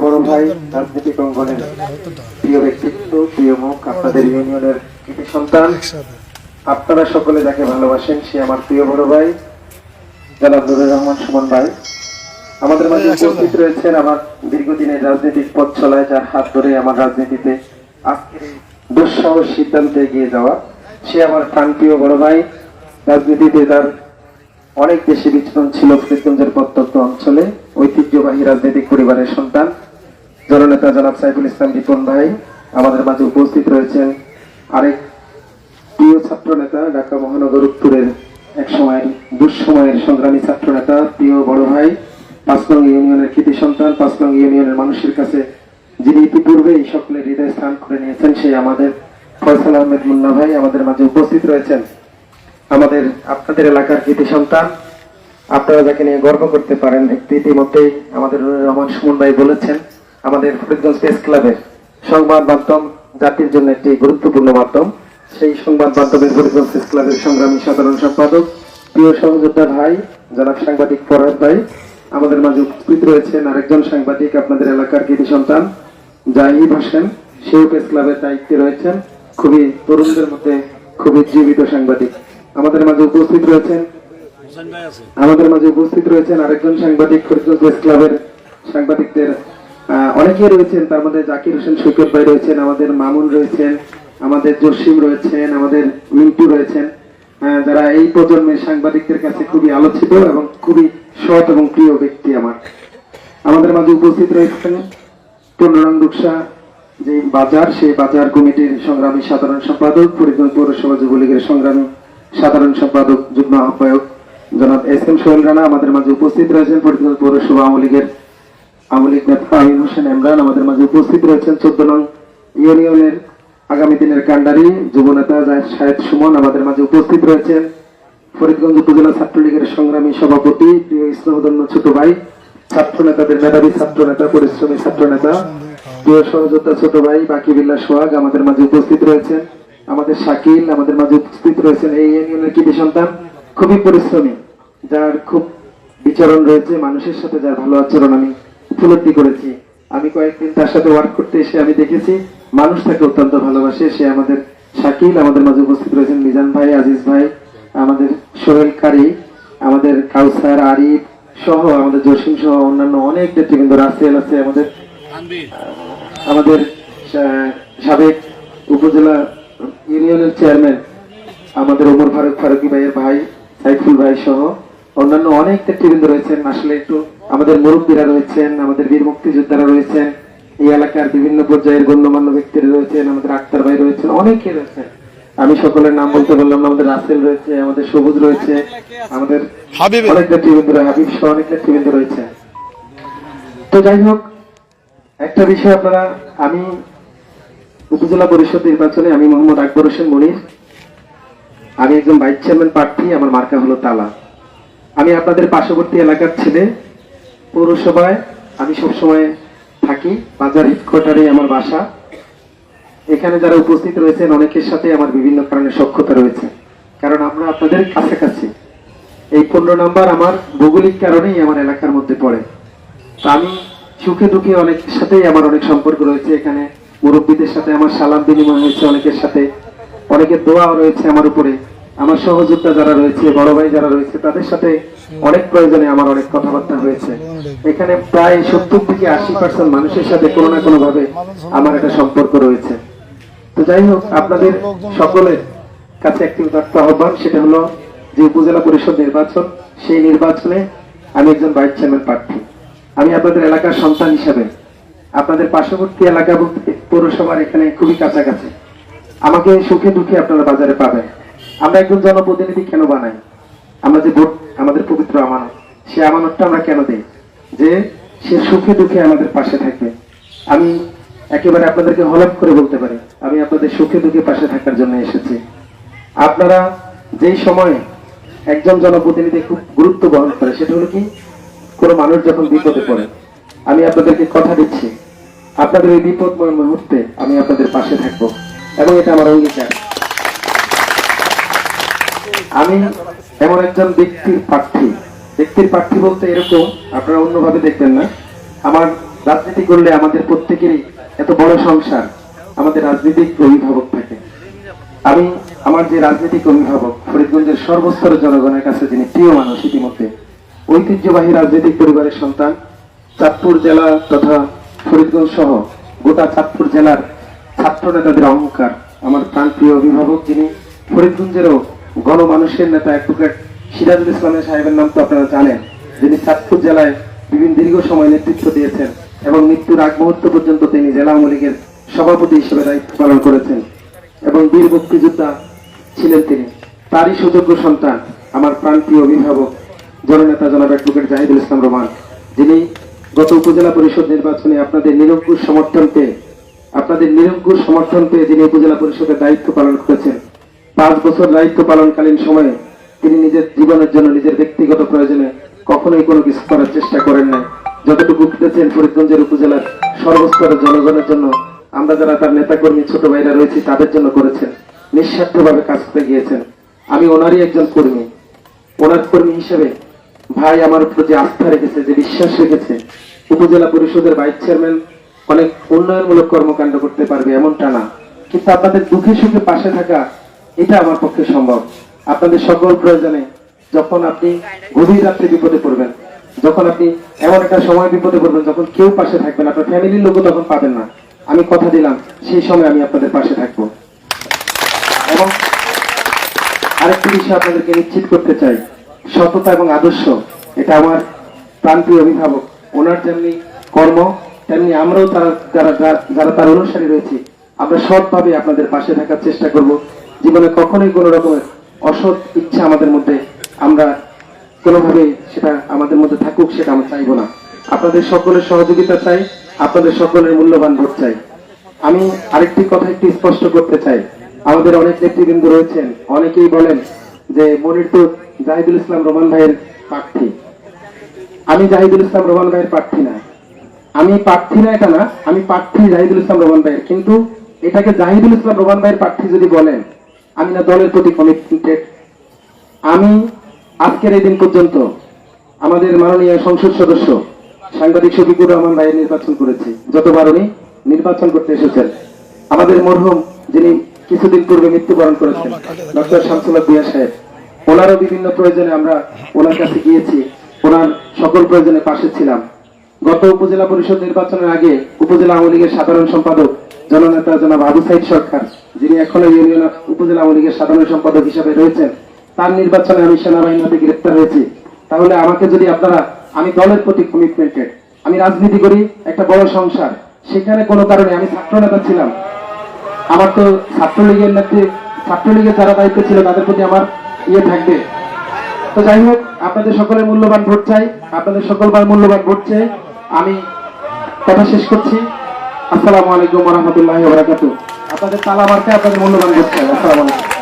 বড় ভাই রাজনৈতিক অঙ্গনের প্রিয় ব্যক্তিত্ব প্রিয় মুখ আপনাদের ইউনিয়নের সন্তান আপনারা সকলে যাকে ভালোবাসেন সে আমার প্রিয় বড় ভাই জনাব নুরুর রহমান সুমন ভাই আমাদের মাঝে উপস্থিত রয়েছেন আমার দীর্ঘদিনের রাজনৈতিক পথ চলায়, যার হাত ধরে আমার রাজনীতিতে দুঃসাহস সিদ্ধান্তে এগিয়ে যাওয়া। সে আমার প্রান্তীয় বড় ভাই, রাজনীতিতে তার অনেক বেশি বিচরণ ছিল ফরিদগঞ্জের প্রত্যন্ত অঞ্চলে, ঐতিহ্যবাহী রাজনৈতিক পরিবারের সন্তান। জননেতা জনাব সাইফুল ইসলাম রিপন ভাই আমাদের মাঝে উপস্থিত রয়েছেন। আরেক প্রিয় ছাত্র নেতা ঢাকা মহানগর উত্তরের এক সময়ের দুঃসময়ের সংগ্রামী ছাত্র নেতা প্রিয় বড় ভাই পাঁচলং ইউনিয়নের কৃতি সন্তান পাঁচলং ইউনিয়নের মানুষের কাছে যিনি ইতিপূর্বে এই সকলের হৃদয় স্থান করে নিয়েছেন, সেই আমাদের ফয়সাল আহমেদ মুন্না ভাই আমাদের মাঝে উপস্থিত রয়েছেন। আমাদের, আপনাদের এলাকার কৃতি সন্তান, আপনারা যাকে নিয়ে গর্ব করতে পারেন, একটি ইতিমধ্যেই আমাদের রহমান সুমন ভাই বলেছেন, আমাদের ফরিদগঞ্জ প্রেস ক্লাবের সংবাদ মাধ্যম, জাতির জন্য একটি গুরুত্বপূর্ণ মাধ্যম। সেই সংবাদ মাধ্যমের ফরিদগঞ্জ প্রেস ক্লাবের সংগ্রামী সাধারণ সম্পাদক, প্রিয় সহযোদ্ধা ভাই, জনাব সাংবাদিক ফরহাদ ভাই, আমাদের মাঝে উপস্থিত রয়েছেন আরেকজন সাংবাদিক, আপনাদের এলাকার কৃতি সন্তান জাহিদ হোসেন সেও প্রেস ক্লাবের দায়িত্বে রয়েছেন খুবই তরুণদের মধ্যে খুবই জীবিত সাংবাদিক। আমাদের মাঝে উপস্থিত রয়েছেন আমাদের মাঝে উপস্থিত রয়েছেন আরেকজন সাংবাদিক ফরিদগঞ্জ প্রেস ক্লাবের সাংবাদিকদের। অনেকেই রয়েছেন তার মধ্যে জাকির হোসেন সৈকত ভাই রয়েছেন আমাদের মামুন রয়েছেন আমাদের জসিম রয়েছেন আমাদের মিন্টু রয়েছেন। যারা এই প্রজন্মের সাংবাদিকদের কাছে খুবই আলোচিত এবং খুবই সৎ এবং প্রিয় ব্যক্তি আমার। আমাদের মাঝে উপস্থিত রয়েছেন পূর্ণরং রূপসা যে বাজার, সেই বাজার কমিটির সংগ্রামী সাধারণ সম্পাদক ফরিদগঞ্জ পৌরসভা যুবলীগের সংগ্রামী সাধারণ সম্পাদক, যুগ্ম আহ্বায়ক জনাব এস এম সোহেল রানা, আমাদের মাঝে উপস্থিত রয়েছেন ফরিদগঞ্জ পৌরসভা আওয়ামী লীগের আওয়ামী লীগ নেতা আমিন হোসেন ইমরান আমাদের মাঝে উপস্থিত রয়েছেন চোদ্দ নং ইউনিয়নের আগামী দিনের কান্ডারি যুব নেতা জাহেদ শাহেদ সুমন, আমাদের মাঝে উপস্থিত রয়েছেন ফরিদগঞ্জ উপজেলা ছাত্রলীগের সংগ্রামী সভাপতি প্রিয় ইসলামদন্য ছোট ভাই ছাত্র নেতাদের মেধাবী ছাত্র নেতা পরিশ্রমী ছাত্র নেতা প্রিয় সহযোদ্ধা ছোট ভাই, বাকি বিল্লা সোহাগ আমাদের মাঝে উপস্থিত রয়েছেন। আমাদের শাকিল আমাদের মাঝে উপস্থিত রয়েছেন। এই ইউনিয়নের কৃতি সন্তান খুবই পরিশ্রমী, যার খুব বিচরণ রয়েছে, মানুষের সাথে যার ভালো আচরণ আমি উপলব্ধি করেছি। আমি কয়েকদিন তার সাথে ওয়ার্ক করতে এসে আমি দেখেছি, মানুষ তাকে অত্যন্ত ভালোবাসে। সে আমাদের শাকিল আমাদের মাঝে উপস্থিত রয়েছেন মিজান ভাই, আজিজ ভাই, আমাদের সোহেল কারি, আমাদের কাউসার, আরিফ সহ আমাদের জসিম সহ অন্যান্য অনেক নেতৃবৃন্দ রাসেল আছে আমাদের আমাদের সাবেক উপজেলা ইউনিয়নের চেয়ারম্যান আমাদের ওমর ফারুক ফারুকি ভাইয়ের ভাই সাইফুল ভাই সহ অন্যান্য অনেক নেতৃবৃন্দ রয়েছেন। আসলে একটু আমাদের মুরব্বীরা রয়েছেন আমাদের বীর মুক্তিযোদ্ধারা রয়েছেন এই এলাকার বিভিন্ন পর্যায়ের গণ্যমান্য ব্যক্তিরা রয়েছেন আমাদের আক্তার ভাই রয়েছেন অনেকে রয়েছেন। আমি সকলের নাম বলতে বললাম আমাদের রাসেল রয়েছে আমাদের সবুজ রয়েছে আমাদের অনেক নেতৃবৃন্দ হাবিব সহ অনেক নেতৃবৃন্দ রয়েছে। তো যাই হোক একটা বিষয় আপনারা আমি উপজেলা পরিষদ নির্বাচনে আমি মোহাম্মদ আকবর হোসেন মনির আমি একজন ভাইস চেয়ারম্যান প্রার্থী আমার মার্কা হলো তালা। আমি আপনাদের পার্শ্ববর্তী এলাকার ছেলে পৌরসভায় আমি সবসময় থাকি বাজার হেডকোয়ার্টারে আমার বাসা। এখানে যারা উপস্থিত রয়েছেন, অনেকের সাথে আমার বিভিন্ন কারণে সক্ষতা রয়েছে। কারণ আমরা আপনাদের কাছাকাছি। এই পনেরো নাম্বার আমার ভৌগোলিক কারণেই আমার এলাকার মধ্যে পড়ে। তো আমি সুখে দুঃখে অনেকের সাথেই আমার অনেক সম্পর্ক রয়েছে। এখানে মুরব্বীদের সাথে আমার সালাম বিনিময় হয়েছে অনেকের সাথে। অনেকের দোয়াও রয়েছে আমার উপরে। আমার সহযোদ্ধা যারা রয়েছে, বড় ভাই যারা রয়েছে, তাদের সাথে অনেক প্রয়োজনে আমার অনেক কথাবার্তা হয়েছে। এখানে প্রায় সত্তর থেকে আশি পার্সেন্ট মানুষের সাথে কোনো না কোনো ভাবে আমার একটা সম্পর্ক রয়েছে। তো যাই হোক, আপনাদের সকলের কাছে একটি উদাত্ত আহ্বান, সেটা হলো যে উপজেলা পরিষদ নির্বাচন, সেই নির্বাচনে আমি একজন ভাইস চেয়ারম্যান প্রার্থী। আমি আপনাদের এলাকার সন্তান হিসাবে, আপনাদের পার্শ্ববর্তী এলাকা পৌরসভার এখানে খুবই কাছাকাছি। আমাকে সুখে দুঃখে আপনারা বাজারে পাবেন। আমরা একজন জনপ্রতিনিধি কেন বানাই? আমরা যে ভোট, আমাদের পবিত্র আমানত, সে আমানতটা আমরা কেন দিই? যে সে সুখে দুঃখে আমাদের পাশে থাকবে আমি একেবারে আপনাদেরকে হলপ করে বলতে পারি, আমি আপনাদের সুখে দুঃখে পাশে থাকার জন্য এসেছি। আপনারা যেই সময়ে একজন জনপ্রতিনিধি খুব গুরুত্ব বহন করে, সেটা হলো কি? কোনো মানুষ যখন বিপদে পড়ে, আমি আপনাদেরকে কথা দিচ্ছি, আপনাদের এই বিপদময় মুহূর্তে আমি আপনাদের পাশে থাকব, এবং এটা আমার অঙ্গীকার। আমি এমন একজন ব্যক্তির প্রার্থী ব্যক্তির প্রার্থী বলতে এরকম, আপনারা অন্যভাবে দেখবেন না। আমার রাজনীতি করলে আমাদের প্রত্যেকেরই এত বড় সংসার আমাদের রাজনৈতিক অভিভাবক থাকে। আমি আমার যে রাজনৈতিক অভিভাবক, ফরিদগঞ্জের সর্বস্তরের জনগণের কাছে যিনি প্রিয় মানুষ ইতিমধ্যে, ঐতিহ্যবাহী রাজনৈতিক পরিবারের সন্তান, চাঁদপুর জেলা তথা ফরিদগঞ্জ সহ গোটা চাঁদপুর জেলার ছাত্র নেতাদের অহংকার। আমার প্রাণপ্রিয় অভিভাবক যিনি ফরিদগঞ্জেরও গণমানুষের নেতা অ্যাডভোকেট সিরাজুল ইসলামের সাহেবের নাম তো আপনারা জানেন, যিনি চাঁদপুর জেলায় বিভিন্ন দীর্ঘ সময় নেতৃত্ব দিয়েছেন। এবং মৃত্যুর আগ মুহূর্ত পর্যন্ত তিনি জেলা আওয়ামী লীগের সভাপতি হিসেবে দায়িত্ব পালন করেছেন এবং বীর মুক্তিযোদ্ধা ছিলেন তিনি। তারই সুযোগ্য সন্তান আমার প্রাণপ্রিয় অভিভাবক, জননেতা জনাব অ্যাডভোকেট জাহিদুল ইসলাম রহমান যিনি গত উপজেলা পরিষদ নির্বাচনে আপনাদের নিরঙ্কুশ সমর্থন পেয়ে আপনাদের নিরঙ্কুশ সমর্থন পেয়ে যিনি উপজেলা পরিষদের দায়িত্ব পালন করেছেন, পাঁচ বছর দায়িত্ব পালনকালীন সময়ে তিনি নিজের জীবনের জন্য নিজের ব্যক্তিগত প্রয়োজনে কখনোই কোনো কিছু করার চেষ্টা করেন নাই। যতটুকু করেছেন ফরিদগঞ্জের উপজেলার সর্বস্তরের জনগণের জন্য, আমরা যারা তার নেতাকর্মী, ছোট ভাইরা রয়েছি, তাদের জন্য করেছেন। নিঃস্বার্থভাবে কাজ করে গিয়েছেন। আমি ওনারই একজন কর্মী। ওনার কর্মী হিসেবে ভাই আমার উপর যে আস্থা রেখেছে, যে বিশ্বাস রেখেছে। উপজেলা পরিষদের ভাইস চেয়ারম্যান অনেক উন্নয়নমূলক কর্মকাণ্ড করতে পারবে, এমনটা না। কিন্তু আপনাদের দুঃখে সুখে পাশে থাকা, এটা আমার পক্ষে সম্ভব। আপনাদের সকল প্রয়োজনে যখন আপনি গভীর রাত্রে বিপদে পড়বেন যখন আপনি এমন একটা সময় বিপদে পড়বেন, যখন কেউ পাশে থাকবেন আপনার ফ্যামিলির লোকও তখন পাবেন না। আমি কথা দিলাম, সেই সময় আমি আপনাদের পাশে থাকব। এবং আরেকটি বিষয় আপনাদেরকে নিশ্চিত করতে চাই, সততা এবং আদর্শ, এটা আমার প্রান্তীয় অভিভাবক। ওনার যেমনি কর্ম, তেমনি আমরাও তারা যারা, যারা- তার অনুসারী রয়েছি, আমরা সৎভাবে আপনাদের পাশে থাকার চেষ্টা করব। জীবনে কখনোই কোনো রকমের অসৎ ইচ্ছা আমাদের মধ্যে আমরা কোনোভাবে সেটা আমাদের মধ্যে থাকুক, সেটা আমরা চাইব না। আপনাদের সকলের সহযোগিতা চাই, আপনাদের সকলের মূল্যবান ভোট চাই। আমি আরেকটি কথা একটু স্পষ্ট করতে চাই। আমাদের অনেক নেতৃবৃন্দ রয়েছেন, অনেকেই বলেন যে মনির তো জাহিদুল ইসলাম রোমান ভাইয়ের প্রার্থী। আমি জাহিদুল ইসলাম রোমান ভাইয়ের প্রার্থী না। আমি প্রার্থী না এটা না, আমি প্রার্থী জাহিদুল ইসলাম রোমান ভাইয়ের। কিন্তু এটাকে জাহিদুল ইসলাম রোমান ভাইয়ের প্রার্থী যদি বলেন, আমি না দলের প্রতি কমিটেড আমি আজকের এই দিন পর্যন্ত আমাদের মাননীয় সংসদ সদস্য সাংবাদিক শফিকুর রহমান ভাইয়ের নির্বাচন করেছি। যতবার উনি নির্বাচন করতে এসেছেন, আমাদের মরহুম যিনি কিছুদিন পূর্বে মৃত্যুবরণ করেছেন, ডক্টর শামসুল্লাহ বিয়া সাহেব, ওনারও বিভিন্ন প্রয়োজনে আমরা ওনার কাছে গিয়েছি, ওনার সকল প্রয়োজনে পাশে ছিলাম। গত উপজেলা পরিষদ নির্বাচনের আগে উপজেলা আওয়ামী লীগের সাধারণ সম্পাদক জননেতা জনাব আবু সাইদ সরকার, যিনি এখনও ইউনিয়ন উপজেলা আওয়ামী লীগের সাধারণ সম্পাদক হিসেবে রয়েছেন তার নির্বাচনে আমি সেনাবাহিনী হাতে গ্রেপ্তার হয়েছি। তাহলে আমাকে যদি আপনারা, আমি দলের প্রতি কমিটমেন্টেড আমি রাজনীতি করি, একটা বড় সংসার, সেখানে কোনো কারণে আমি ছাত্র নেতা ছিলাম। আমার তো ছাত্রলীগের নেত্রী, ছাত্রলীগের যারা দায়িত্ব ছিল, তাদের প্রতি আমার ইয়ে থাকবে। তো যাই হোক, আপনাদের সকলের মূল্যবান ভোট চাই, আপনাদের সকলবার মূল্যবান ভোট চাই আমি কথা শেষ করছি। আসসালামু আলাইকুম রহমতুল্লাহ আপনাদের তালা মারতে আপনাদের মূল্যবান ভোট চাই। আসসালামু আলাইকুম।